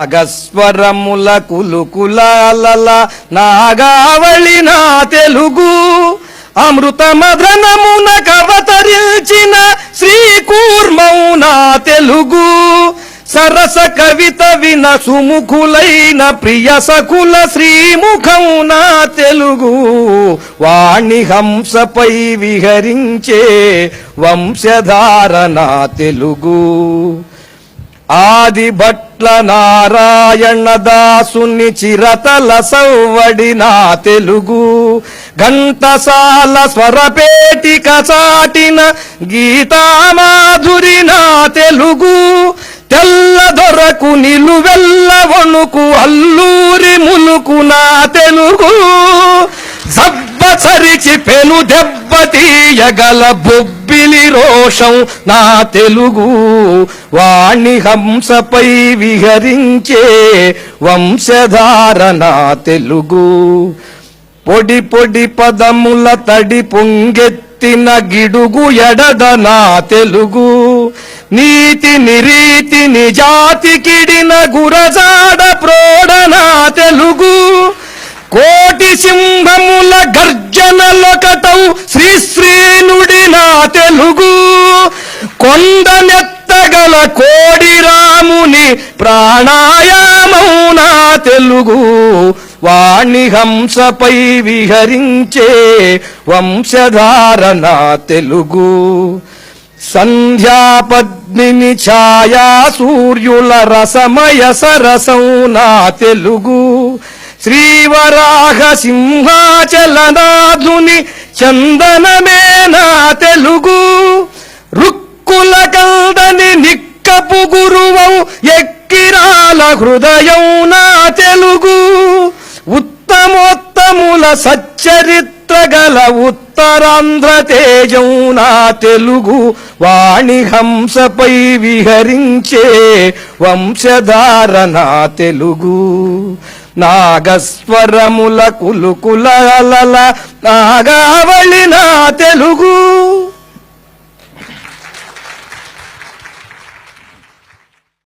అగస్వరముల కులుకులాలల నాగావళి నా తెలుగు. అమృత మదనమున కవతరించిన శ్రీకూర్మౌ నా తెలుగు. సరస కవిత విన సుముఖులైన ప్రియ సకుల శ్రీముఖం నా తెలుగు. వాణి హంసపై విహరించే వంశధార నా తెలుగు. ఆది భట్ల నారాయణ దాసుని చిరతల సవ్వడి నా తెలుగు. ఘంటసాల స్వరపేటిక చాటిన గీతామాధురి నా తెలుగు. తెల్ల దొరకు నిలువెల్ల వణుకు అల్లూరి ములుకు నా తెలుగు. సబ్బసరిచి పెను దెబ్బతీయగల బొబ్బిలి రోషం నా తెలుగు. వాణి హంసపై విహరించే వంశధార నా తెలుగు. పొడి పొడి పదముల తడి పొంగెత్తిన గిడుగు ఎడద నా తెలుగు. నీతి నిరీతి నిజాతి కిడిన గురజాడ ప్రోడ నా తెలుగు. కోటి సింహముల గర్జనలొకటౌ శ్రీ శ్రీనుడి నా తెలుగు. కొండనెత్తగల కోడి రాముని ప్రాణాయామం నా తెలుగు. వాణి హంసపై విహరించే వంశధార నా తెలుగు. సంధ్యాపద్మిని ఛాయా సూర్యుల రసమయ సరసం నా తెలుగు. శ్రీవరాహ సింహాచలనాథుని చందనమే నా తెలుగు? రుక్కుల కందని నిక్కపు గురువం ఎక్కిరాల హృదయం నా తెలుగు. ఉత్తమోత్తముల సచ్చరిత్ర గల ఉత్తరాంధ్ర తేజం నా తెలుగు. వాణి హంసపై విహరించే వంశధార నా తెలుగు. నాగస్వరముల కులుకుల నాగావళి నా తెలుగు.